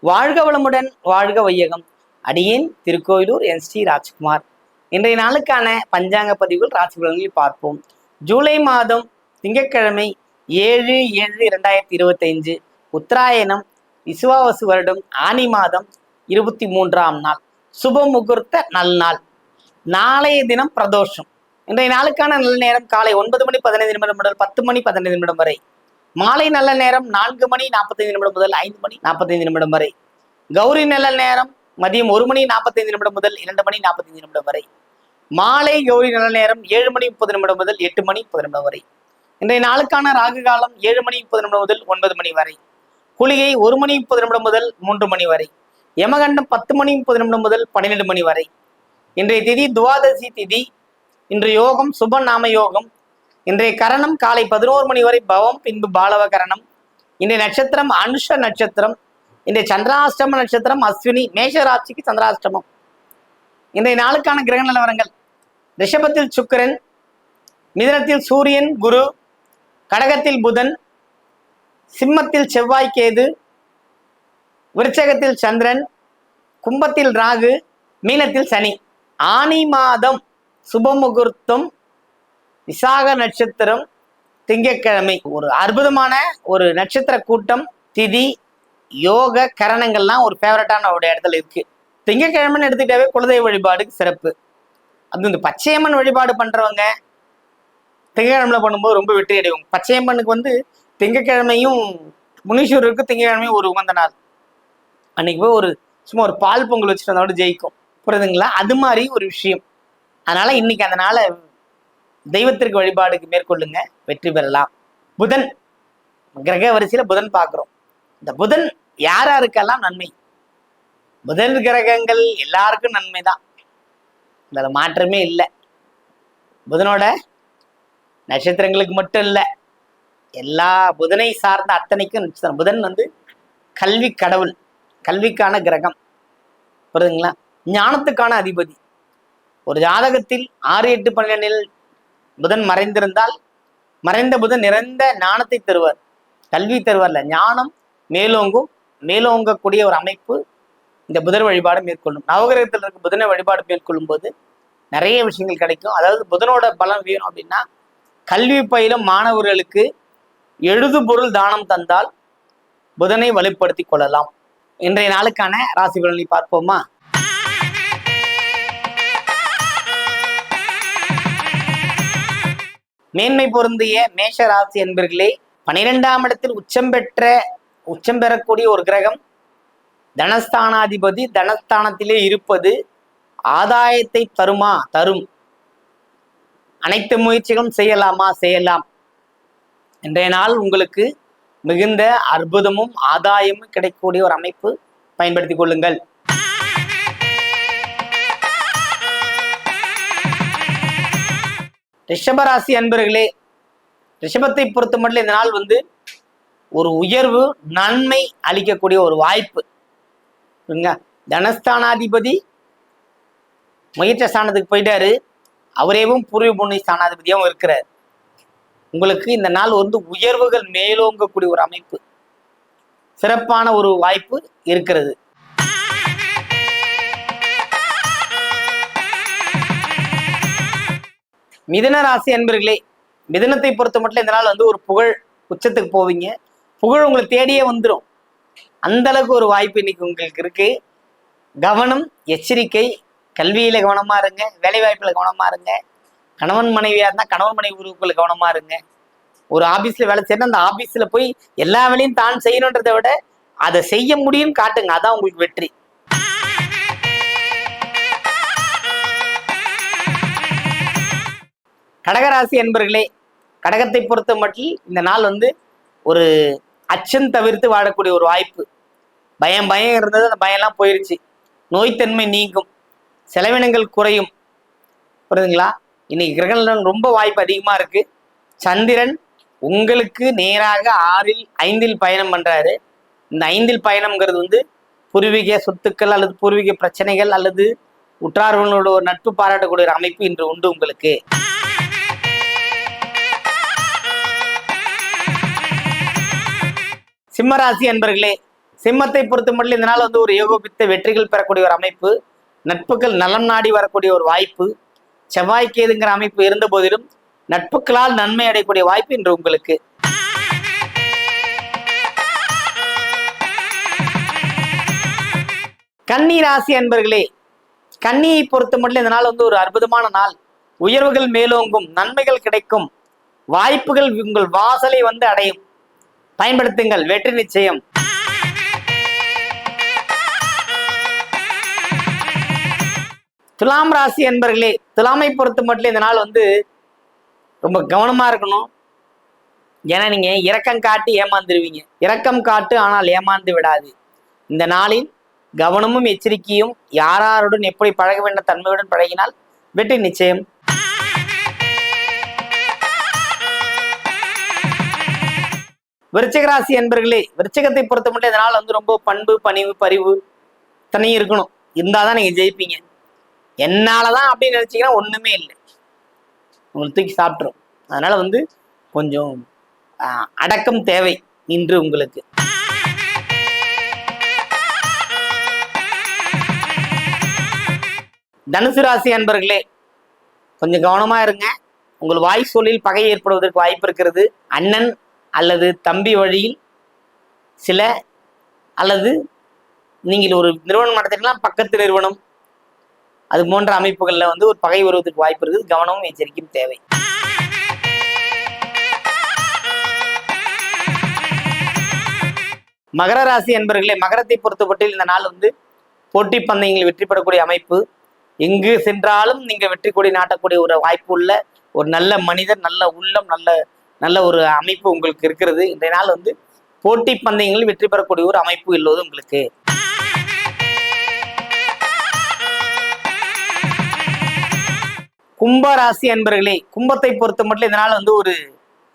வாழ்க வளமுடன் வாழ்க வையகம். அடியேன் திருக்கோயிலூர் என் ஸ்ரீ ராஜ்குமார். இன்றைய நாளுக்கான பஞ்சாங்க பதிவுகள் ராசி பலன்களில் பார்ப்போம். ஜூலை மாதம் திங்கட்கிழமை ஏழு ஏழு இரண்டாயிரத்தி இருபத்தைந்து உத்தராயணம் விசுவாவசு வருடம் ஆனி மாதம் இருபத்தி மூன்றாம் நாள். சுப முகூர்த்த நல்நாள் நாளைய தினம் பிரதோஷம். இன்றைய நாளுக்கான நல்ல நேரம் காலை ஒன்பது மணி பதினைந்து நிமிடம் முதல் பத்து மணி பதினைந்து நிமிடம் வரை. மாலை நல்ல நேரம் நான்கு மணி நாற்பத்தைந்து நிமிடம் முதல் ஐந்து மணி நாற்பத்தைந்து நிமிடம் வரை. கௌரி நல்ல நேரம் மதியம் ஒரு மணி நாற்பத்தைந்து நிமிடம் முதல் இரண்டு மணி நாற்பத்தைந்து நிமிடம் வரை. மாலை கௌரி நல்ல நேரம் ஏழு மணி முப்பது நிமிடம் முதல் எட்டு மணி முப்பது நிமிடம் வரை. இன்றைய நாளுக்கான ராகு காலம் ஏழு மணி முப்பது நிமிடம் முதல் ஒன்பது மணி வரை. குளிகை ஒரு மணி முப்பது நிமிடம் முதல் மூன்று மணி வரை. யமகண்டம் பத்து மணி முப்பது நிமிடம் முதல் பன்னிரெண்டு மணி வரை. இன்றைய திதி துவாதசி திதி. இன்று யோகம் சுப நாம யோகம் இன்றைய கரணம் காலை பதினோரு மணி வரை பவம் பின்பு பாலவ கரணம். இன்றைய நட்சத்திரம் அனுஷ நட்சத்திரம். இன்றைய சந்திராஷ்டம நட்சத்திரம் அஸ்வினி மேஷராட்சிக்கு சந்திராஷ்டமம். இன்றைய நாளுக்கான கிரக நிலவரங்கள். ரிஷபத்தில் சுக்கிரன் மிதனத்தில் சூரியன் குரு கடகத்தில் புதன் சிம்மத்தில் செவ்வாய் கேது விருச்சகத்தில் சந்திரன் கும்பத்தில் ராகு மீனத்தில் சனி. ஆனி மாதம் சுபமுகூர்த்தம் விசாக நட்சத்திரம் திங்கட்கிழமை. ஒரு அற்புதமான ஒரு நட்சத்திர கூட்டம் திதி யோக கரணங்கள்லாம் ஒரு ஃபேவரட்டான ஒரு இடத்துல இருக்கு. திங்கட்கிழமைன்னு எடுத்துக்கிட்டாவே குலதெய்வ வழிபாடுக்கு சிறப்பு. அது இந்த பச்சையம்மன் வழிபாடு பண்றவங்க திங்கட்கிழமையில பண்ணும்போது ரொம்ப வெற்றி அடைவோம். பச்சையம்மனுக்கு வந்து திங்கட்கிழமையும் முனீஸ்வரருக்கு திங்கக்கிழமையும் ஒரு உகந்த நாள். அன்னைக்கு போய் ஒரு சும்மா ஒரு பால் பொங்கல் வச்சுட்டு வந்தோட ஜெயிக்கும். புரியுதுங்களா? அது மாதிரி ஒரு விஷயம். அதனால இன்னைக்கு அதனால தெய்வத்திற்கு வழிபாடுக்கு மேற்கொள்ளுங்க வெற்றி பெறலாம். புதன் கிரக வரிசையில புதன் பார்க்குறோம். இந்த புதன் யார் யாருக்கெல்லாம் நன்மை? புதன் கிரகங்கள் எல்லாருக்கும் நன்மை தான் இதில் மாற்றமே இல்லை. புதனோட நட்சத்திரங்களுக்கு மட்டும் இல்லை எல்லா புதனை சார்ந்த அத்தனைக்கும் நட்சத்திரம். புதன் வந்து கல்வி கடவுள் கல்விக்கான கிரகம். புரியுதுங்களா? ஞானத்துக்கான அதிபதி. ஒரு ஜாதகத்தில் ஆறு எட்டு பன்னெண்டில் புதன் மறைந்திருந்தால் மறைந்த புதன் நிறைந்த ஞானத்தை தருவார். கல்வி தருவார்ல. ஞானம் மேலோங்கும் மேலோங்கக்கூடிய ஒரு அமைப்பு இந்த புதன் வழிபாடு மேற்கொள்ளும். நவகிரகத்தில் இருக்க புதனை வழிபாடு மேற்கொள்ளும் போது நிறைய விஷயங்கள் கிடைக்கும். அதாவது புதனோட பலம் வேணும் அப்படின்னா கல்வி பயிலும் மாணவர்களுக்கு எழுது பொருள் தானம் தந்தால் புதனை வலுப்படுத்தி கொள்ளலாம். இன்றைய நாளுக்கான ராசி பலனை பார்ப்போமா? மேன்மை பொருந்திய மேஷ ராசி என்பர்களே பனிரெண்டாம் இடத்தில் உச்சம் பெற்ற உச்சம் பெறக்கூடிய ஒரு கிரகம் தனஸ்தானாதிபதி தனஸ்தானத்திலே இருப்பது ஆதாயத்தை தருமா? தரும். அனைத்து முயற்சிகளும் செய்யலாமா? செய்யலாம். இன்றைய நாள் உங்களுக்கு மிகுந்த அற்புதமும் ஆதாயமும் கிடைக்கக்கூடிய ஒரு அமைப்பு பயன்படுத்திக் கொள்ளுங்கள். ரிஷபராசி அன்பர்களே ரிஷபத்தை பொறுத்த மட்டும் இந்த நாள் வந்து ஒரு உயர்வு நன்மை அளிக்கக்கூடிய ஒரு வாய்ப்பு. தனஸ்தானாதிபதி முயற்ச ஸ்தானத்துக்கு போயிட்டாரு. அவரேவும் பூர்வ புண்ணிய ஸ்தானாதிபதியாகவும் இருக்கிறார். உங்களுக்கு இந்த நாள் வந்து உயர்வுகள் மேலோங்கக்கூடிய ஒரு அமைப்பு. சிறப்பான ஒரு வாய்ப்பு இருக்கிறது. மிதன ராசி அன்பர்களே மிதனத்தை பொறுத்த மட்டும் இந்த நாள் வந்து ஒரு புகழ் உச்சத்துக்கு போவீங்க. புகழ் உங்களுக்கு தேடியே வந்துடும் அந்த அளவுக்கு ஒரு வாய்ப்பு இன்னைக்கு உங்களுக்கு இருக்கு. கவனம் எச்சரிக்கை கல்வியில கவனமா இருங்க வேலை வாய்ப்புல கவனமா இருங்க. கணவன் மனைவியா இருந்தா கணவன் மனைவி உறவுக்குள்ள கவனமா இருங்க. ஒரு ஆபீஸ்ல வேலை செய்யணும் அந்த ஆபீஸ்ல போய் எல்லா வேலையும் தான் செய்யணுன்றதை விட அதை செய்ய முடியும்னு காட்டுங்க. அதான் உங்களுக்கு வெற்றி. கடகராசி என்பர்களே கடகத்தை பொறுத்த மட்டும் இந்த நாள் வந்து ஒரு அச்சம் தவிர்த்து வாழக்கூடிய ஒரு வாய்ப்பு. பயம் பயம் இருந்தது அந்த பயம்லாம் போயிருச்சு. நோய்த்தன்மை நீங்கும். செலவினங்கள் குறையும். புரியுதுங்களா? இன்னைக்கு கிரகணம் ரொம்ப வாய்ப்பு அதிகமாக இருக்கு. சந்திரன் உங்களுக்கு நேராக ஆறில் ஐந்தில் பயணம் பண்ணுறாரு இந்த ஐந்தில் பயணம்ங்கிறது வந்து பூர்வீக சொத்துக்கள் அல்லது பூர்வீக பிரச்சனைகள் அல்லது உற்றார்களோட ஒரு நட்பு பாராட்டக்கூடிய ஒரு அமைப்பு இன்று உண்டு உங்களுக்கு. சிம்மராசி அன்பர்களே சிம்மத்தை பொறுத்த மட்டும் இந்த நாள் வந்து ஒரு ஏகோபித்த வெற்றிகள் பெறக்கூடிய ஒரு அமைப்பு நட்புகள் நலம் நாடி வரக்கூடிய ஒரு வாய்ப்பு செவ்வாய்க்கேதுங்கிற அமைப்பு இருந்த போதிலும் நட்புகளால் நன்மை அடையக்கூடிய வாய்ப்பு இன்று உங்களுக்கு. கன்னி ராசி அன்பர்களே கன்னியை பொறுத்த மட்டும் இந்த நாள் வந்து ஒரு அற்புதமான நாள். உயர்வுகள் மேலோங்கும் நன்மைகள் கிடைக்கும். வாய்ப்புகள் உங்கள் வாசலை வந்து அடையும். பயன்படுத்துங்கள். வெற்றி நிச்சயம். துலாம் ராசி என்பர்களே துலாமை பொறுத்து மட்டும் இந்த நாள் வந்து ரொம்ப கவனமா இருக்கணும். ஏன்னா நீங்க இரக்கம் காட்டி ஏமாந்துருவீங்க. இரக்கம் காட்டு ஆனால் ஏமாந்து விடாது. இந்த நாளில் கவனமும் எச்சரிக்கையும் யாராருடன் எப்படி பழக வேண்டும் தன்மையுடன் பழகினால் வெற்றி நிச்சயம். விருச்சிகராசி என்பர்களே விருச்சிகத்தை பொறுத்த மட்டும் இதனால் வந்து ரொம்ப பண்பு பணிவு பரிவு தனியும் இருக்கணும். இருந்தால் தான் நீங்கள் ஜெயிப்பீங்க. என்னாலதான் அப்படின்னு நினைச்சீங்கன்னா ஒண்ணுமே இல்லை. உங்களை தூக்கி சாப்பிட்ரும் அதனால வந்து கொஞ்சம் அடக்கம் தேவை இன்று உங்களுக்கு. தனுசு ராசி அன்பர்களே கொஞ்சம் கவனமா இருங்க. உங்கள் வாய் சொல்லில் பகை ஏற்படுவதற்கு வாய்ப்பு இருக்கிறது. அண்ணன் அல்லது தம்பி வழியில் சில அல்லது நீங்கள் ஒரு நிறுவனம் நடத்திக்கலாம் பக்கத்து நிறுவனம். அது போன்ற அமைப்புகளில் வந்து ஒரு பகை வருவதற்கு வாய்ப்பு இருக்குது. கவனமும் எச்சரிக்கையும் தேவை. மகர ராசி என்பர்களே மகரத்தை பொறுத்தப்பட்டு இந்த நாள் வந்து போட்டி பந்தயங்கள் வெற்றி பெறக்கூடிய அமைப்பு. எங்கு சென்றாலும் நீங்கள் வெற்றி கொடி நாட்டக்கூடிய ஒரு வாய்ப்பு உள்ள ஒரு நல்ல மனிதர் நல்ல உள்ளம் நல்ல நல்ல ஒரு அமைப்பு உங்களுக்கு இருக்கிறது. இன்றைய நாள் வந்து போட்டி பந்தயங்களில் வெற்றி பெறக்கூடிய ஒரு அமைப்பு இல்லது உங்களுக்கு. கும்ப ராசி அன்பர்களே கும்பத்தை பொறுத்த மட்டும் இந்த நாள் வந்து ஒரு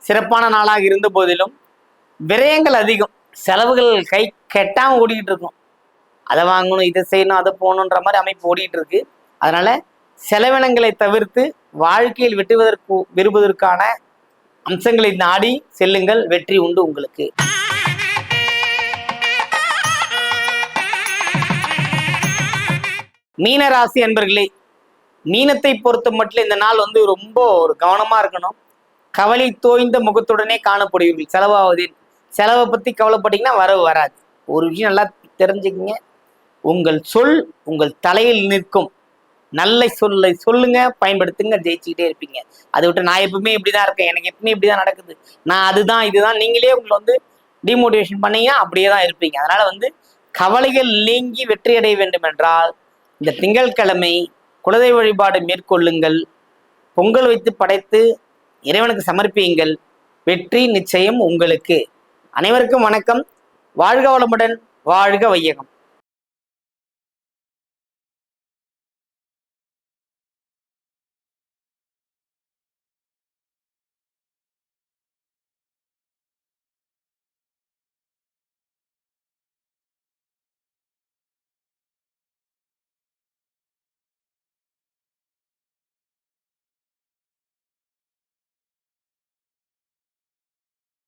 சிறப்பான நாளாக இருந்த போதிலும் விரயங்கள் அதிகம். செலவுகள் கை கெட்டாமல் ஓடிக்கிட்டு இருக்கும் அதை வாங்கணும் இதை செய்யணும் அதை போகணுன்ற மாதிரி அமைப்பு ஓடிக்கிட்டு இருக்கு. அதனால செலவினங்களை தவிர்த்து வாழ்க்கையில் வெட்டுவதற்கு விரும்புவதற்கான அம்சங்களை நாடி செல்லுங்கள் வெற்றி உண்டு உங்களுக்கு. மீனராசி அன்பர்களே மீனத்தை பொறுத்த மட்டும் இந்த நாள் வந்து ரொம்ப ஒரு கவனமா இருக்கணும். கவலை தோய்ந்த முகத்துடனே காணப்படுவீர்கள் செலவாவது செலவை பத்தி கவலைப்பட்டீங்கன்னா வரவு வராது. ஒரு விஷயம் நல்லா தெரிஞ்சுக்கங்க. உங்கள் சொல் உங்கள் தலையில் நிற்கும். நல்ல சொல்லை சொல்லுங்க பயன்படுத்துங்க ஜெயிச்சுக்கிட்டே இருப்பீங்க. அதை விட்டு நான் எப்பவுமே இப்படிதான் இருக்கேன். எனக்கு எப்பவுமே இப்படிதான் நடக்குது. நான் அதுதான் இதுதான். நீங்களே உங்களை வந்து டிமோட்டிவேஷன் பண்ணீங்கன்னா அப்படியே தான் இருப்பீங்க. அதனால வந்து கவலைகள் நீங்கி வெற்றி அடைய வேண்டும் என்றால் இந்த திங்கட்கிழமை குலதெய்வ வழிபாடு மேற்கொள்ளுங்கள். பொங்கல் வைத்து படைத்து இறைவனுக்கு சமர்ப்பியுங்கள். வெற்றி நிச்சயம் உங்களுக்கு. அனைவருக்கும் வணக்கம். வாழ்க வளமுடன் வாழ்க வையகம்.